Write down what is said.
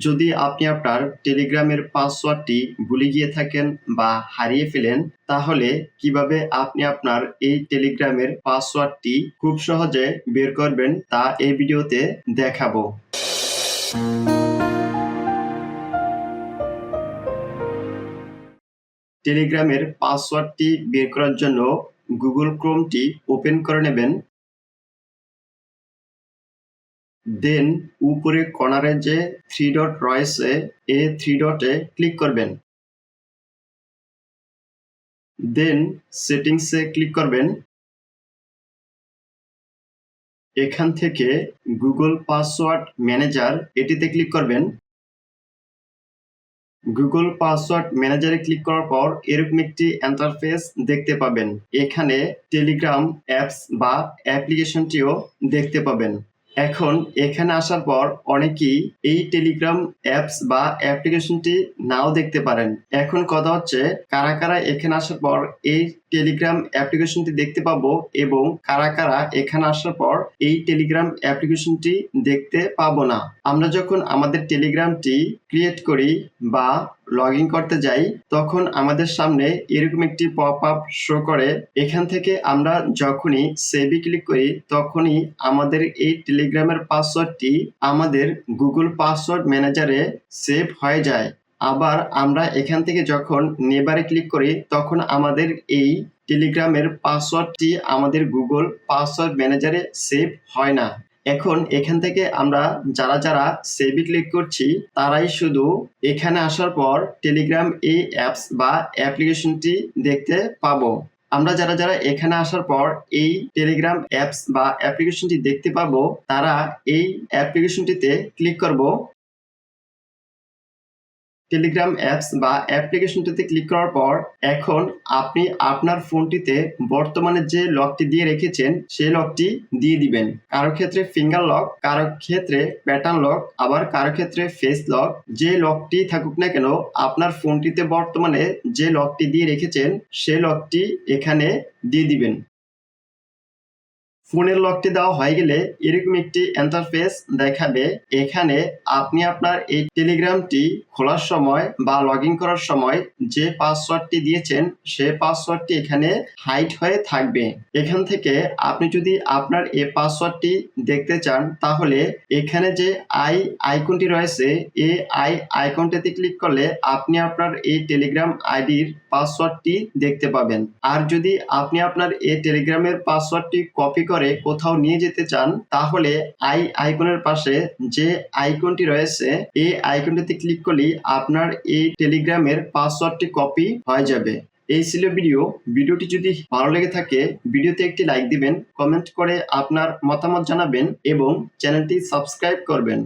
যদি আপনি আপনার টেলিগ্রামের পাসওয়ার্ডটি ভুলে গিয়ে থাকেন বা হারিয়ে ফেলেন, তাহলে কীভাবে আপনি আপনার এই টেলিগ্রামের পাসওয়ার্ডটি খুব সহজে বের করবেন তা এই ভিডিওতে দেখাবো। টেলিগ্রামের পাসওয়ার্ডটি বের করার জন্য গুগল ক্রোমটি ওপেন করে নেবেন। দেন উপরে কর্নারে যে থ্রি ডট রয়েছে, এ থ্রি ডটে ক্লিক করবেন। দেন সেটিংসে ক্লিক করবেন। এখান থেকে গুগল পাসওয়ার্ড ম্যানেজার এটিতে ক্লিক করবেন। গুগল পাসওয়ার্ড ম্যানেজারে ক্লিক করার পর এরকম একটি ইন্টারফেস দেখতে পাবেন। এখানে টেলিগ্রাম অ্যাপস বা অ্যাপ্লিকেশনটিও দেখতে পাবেন। এখন এখানে আসার পর অনেকেই এই টেলিগ্রাম অ্যাপস বা অ্যাপ্লিকেশনটি নাও দেখতে পারেন। এখন কথা হচ্ছে, কারা কারা এখানে আসার পর এই টেলিগ্রাম অ্যাপ্লিকেশনটি দেখতে পাবো এবং কারা কারা এখানে আসার পর এই টেলিগ্রাম অ্যাপ্লিকেশনটি দেখতে পাবো না। আমরা যখন আমাদের টেলিগ্রামটি ক্রিয়েট করি বা লগ ইন করতে যাই, তখন আমাদের সামনে এরকম একটি পপ আপ শো করে। এখান থেকে আমরা যখনই সেভি ক্লিক করি, তখনই আমাদের এই টেলিগ্রামের পাসওয়ার্ডটি আমাদের গুগল পাসওয়ার্ড ম্যানেজারে সেভ হয়ে যায়। আবার আমরা এখান থেকে যখন নেবারে ক্লিক করি, তখন আমাদের এই টেলিগ্রামের পাসওয়ার্ডটি আমাদের গুগল পাসওয়ার্ড ম্যানেজারে সেভ হয় না। এখন এখান থেকে আমরা যারা যারা সেভি ক্লিক করছি, তারাই শুধু এখানে আসার পর টেলিগ্রাম এই অ্যাপস বা অ্যাপ্লিকেশনটি দেখতে পাবো। আমরা যারা যারা এখানে আসার পর এই টেলিগ্রাম অ্যাপস বা অ্যাপ্লিকেশনটি দেখতে পাবো, তারা এই অ্যাপ্লিকেশনটিতে ক্লিক করব। টেলিগ্রাম অ্যাপস বা অ্যাপ্লিকেশনটিতে ক্লিক করার পর এখন আপনি আপনার ফোনটিতে বর্তমানে যে লকটি দিয়ে রেখেছেন, সেই লকটি দিয়ে দিবেন। কারও ক্ষেত্রে ফিঙ্গার লক কারও ক্ষেত্রে প্যাটার্ন লক আবার কারও ক্ষেত্রে ফেস লক যে লকটি থাকুক না কেন, আপনার ফোনটিতে বর্তমানে যে লকটি দিয়ে রেখেছেন, সেই লকটি এখানে দিয়ে দিবেন। ফোনের লকটি দেওয়া হয়ে গেলে এরকম একটি ইন্টারফেস দেখাবে। এখানে আপনি আপনার এই টেলিগ্রামটি খোলার সময় বা লগ করার সময় যে পাসওয়ার্ডটি দিয়েছেন, সে পাসওয়ার্ডটি এখানে হাইড হয়ে থাকবে। এখান থেকে আপনি যদি আপনার এই পাসওয়ার্ডটি দেখতে চান, তাহলে এখানে যে আই আইকনটি রয়েছে, এই আই আইকনটিতে ক্লিক করলে আপনি আপনার এই টেলিগ্রাম আইডির পাসওয়ার্ডটি দেখতে পাবেন। আর যদি আপনি আপনার এই টেলিগ্রামের পাসওয়ার্ডটি কপি করে কোথাও নিয়ে যেতে চান, তাহলে আই আইকনের পাশে যে আইকনটি রয়েছে, এই আইকনটিতে ক্লিক করলেই আপনার এই টেলিগ্রামের পাসওয়ার্ডটি কপি হয়ে যাবে। এই ছিল ভিডিও। ভিডিওটি যদি ভালো লেগে থাকে, ভিডিওতে একটি লাইক দিবেন, কমেন্ট করে আপনার মতামত জানাবেন এবং চ্যানেলটি সাবস্ক্রাইব করবেন।